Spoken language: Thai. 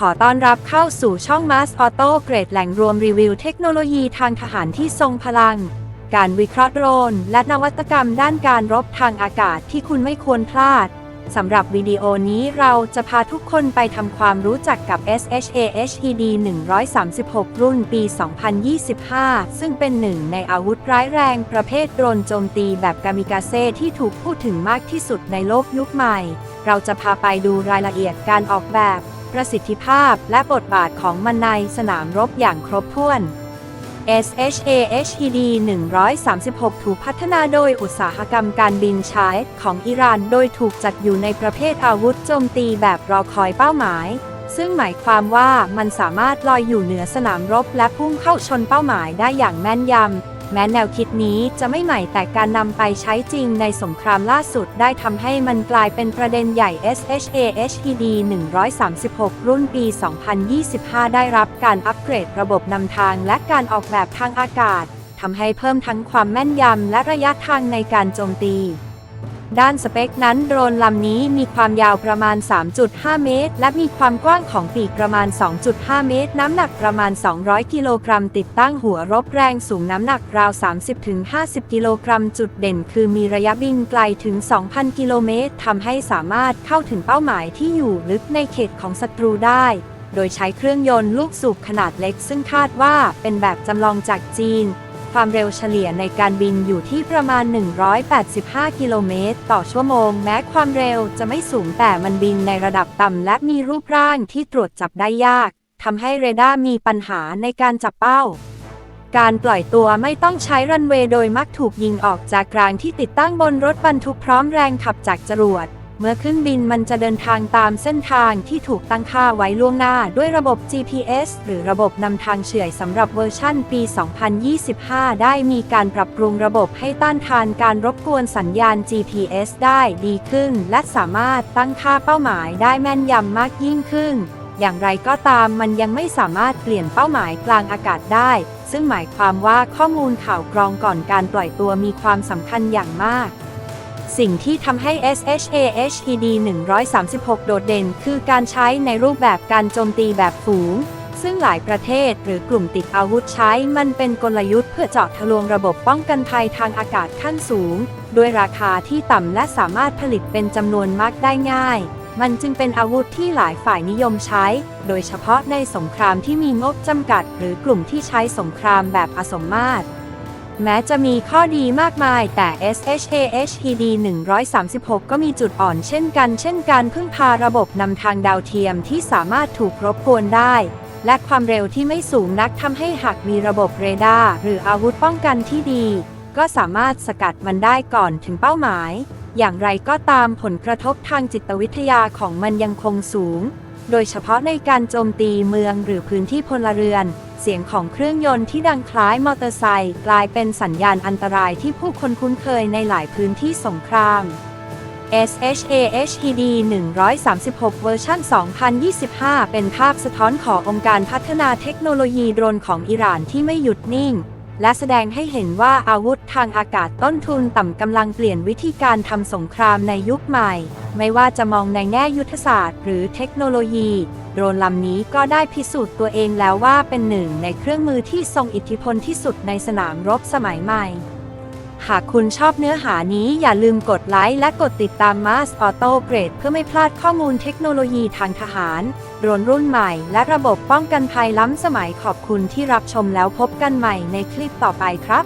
ขอต้อนรับเข้าสู่ช่อง Mass Auto เกรดแหล่งรวมรีวิวเทคโนโลยีทางทหารที่ทรงพลัง การวิเคราะห์โดรน และนวัตกรรมด้านการรบทางอากาศที่คุณไม่ควรพลาด สำหรับวิดีโอนี้เราจะพาทุกคนไปทำความรู้จักกับ SHA HED 136 รุ่นปี 2025 ซึ่งเป็นหนึ่งในอาวุธร้ายแรงประเภทโดรนโจมตีแบบกามิกาเซ่ที่ถูกพูดถึงมากที่สุดในโลกยุคใหม่ เราจะพาไปดูรายละเอียดการออกแบบ ประสิทธิภาพและบทบาทของมันในสนามรบอย่างครบถ้วน SHA HED 136 ถูกพัฒนาโดยอุตสาหกรรมการบินชายของอิหร่าน โดยถูกจัดอยู่ในประเภทอาวุธโจมตีแบบรอคอยเป้าหมาย ซึ่งหมายความว่ามันสามารถลอยอยู่เหนือสนามรบและพุ่งเข้าชนเป้าหมายได้อย่างแม่นยำ แม้แนวคิดนี้จะไม่ใหม่แต่การนำไปใช้จริงในสงครามล่าสุดได้ทำให้มันกลายเป็นประเด็นใหญ่ SHA HED 136 รุ่นปี 2025 ได้รับการอัปเกรดระบบนำทางและการออกแบบทางอากาศทำให้เพิ่มทั้งความแม่นยำและระยะทางในการโจมตี ด้านสเปคนั้นโดรนลำนี้มีความยาวประมาณ 3.5 เมตร และมีความกว้างของปีกประมาณ 2.5 เมตร น้ำหนักประมาณ 200 กิโลกรัม ติดตั้งหัวรบแรงสูงน้ำหนักราว 30-50 กิโลกรัม จุดเด่น คือมีระยะบินไกลถึง 2,000 กิโลเมตรทำให้สามารถเข้าถึงเป้าหมายที่อยู่ลึกในเขตของศัตรูได้โดยใช้เครื่องยนต์ลูกสูบขนาดเล็กซึ่งคาดว่าเป็นแบบจำลองจากจีน ความเร็วเฉลี่ยในการบินอยู่ที่ประมาณ 185 กิโลเมตรต่อชั่วโมง แม้ความเร็วจะไม่สูงแต่มันบินในระดับต่ำและมีรูปร่างที่ตรวจจับได้ยากทำให้เรดาร์มีปัญหาในการจับเป้า การปล่อยตัวไม่ต้องใช้รันเวย์โดยมักถูกยิงออกจากกลางที่ติดตั้งบนรถบรรทุกพร้อมแรงขับจากจรวด เมื่อขึ้นบินมันจะเดินทางตามเส้นทางที่ถูกตั้งค่าไว้ล่วงหน้าด้วยระบบ GPS หรือระบบนำทางเฉื่อยสำหรับเวอร์ชั่นปี 2025 ได้มีการปรับปรุงระบบให้ต้านทานการรบกวนสัญญาณ GPS ได้ดีขึ้น และสามารถตั้งค่าเป้าหมายได้แม่นยำมากยิ่งขึ้น อย่างไรก็ตามมันยังไม่สามารถเปลี่ยนเป้าหมายกลางอากาศได้ ซึ่งหมายความว่าข้อมูลข่าวกรองก่อนการปล่อยตัวมีความสำคัญอย่างมาก สิ่งที่ทำให้ SHA HED 136 โดดเด่น คือการใช้ในรูปแบบการโจมตีแบบฝูง ซึ่งหลายประเทศหรือกลุ่มติดอาวุธใช้มันเป็นกลยุทธ์เพื่อเจาะทะลวงระบบป้องกันภัยทางอากาศขั้นสูง ด้วยราคาที่ต่ำและสามารถผลิตเป็นจำนวนมากได้ง่าย มันจึงเป็นอาวุธที่หลายฝ่ายนิยมใช้ โดยเฉพาะในสงครามที่มีงบจำกัด หรือกลุ่มที่ใช้สงครามแบบผสมมาตร แม้จะมีข้อดีมากมายแต่ SHA HED 136 ก็มีจุดอ่อนเช่นกัน เช่นการพึ่งพาระบบนำทางดาวเทียมที่สามารถถูกรบกวนได้ และความเร็วที่ไม่สูงนักทำให้หากมีระบบเรดาร์หรืออาวุธป้องกันที่ดี ก็สามารถสกัดมันได้ก่อนถึงเป้าหมาย อย่างไรก็ตามผลกระทบทางจิตวิทยาของมันยังคงสูง โดยเฉพาะในการโจมตีเมืองหรือพื้นที่พลเรือน เสียงของเครื่องยนต์ที่ดังคล้ายมอเตอร์ไซค์กลายเป็นสัญญาณอันตรายที่ผู้คนคุ้นเคยในหลายพื้นที่สงคราม SHA HED 136 เวอร์ชัน2025 เป็นภาพสะท้อนขององค์การพัฒนาเทคโนโลยีโดรนของอิหร่านที่ไม่หยุดนิ่ง และแสดงให้เห็นว่าอาวุธทางอากาศต้นทุนต่ำกำลังเปลี่ยนวิธีการทำสงครามในยุคใหม่ ไม่ว่าจะมองในแง่ยุทธศาสตร์ หรือเทคโนโลยี โดรนลำนี้ก็ได้พิสูจน์ตัวเองแล้วว่าเป็นหนึ่งในเครื่องมือที่ทรงอิทธิพลที่สุดในสนามรบสมัยใหม่ หากคุณชอบเนื้อหานี้อย่าลืมกดไลค์และกดติดตามมาสออโต้เกรดเพื่อไม่พลาดข้อมูลเทคโนโลยีทางทหารโดรนรุ่นใหม่ และระบบป้องกันภัยล้ำสมัยขอบคุณที่รับชมแล้วพบกันใหม่ในคลิปต่อไปครับ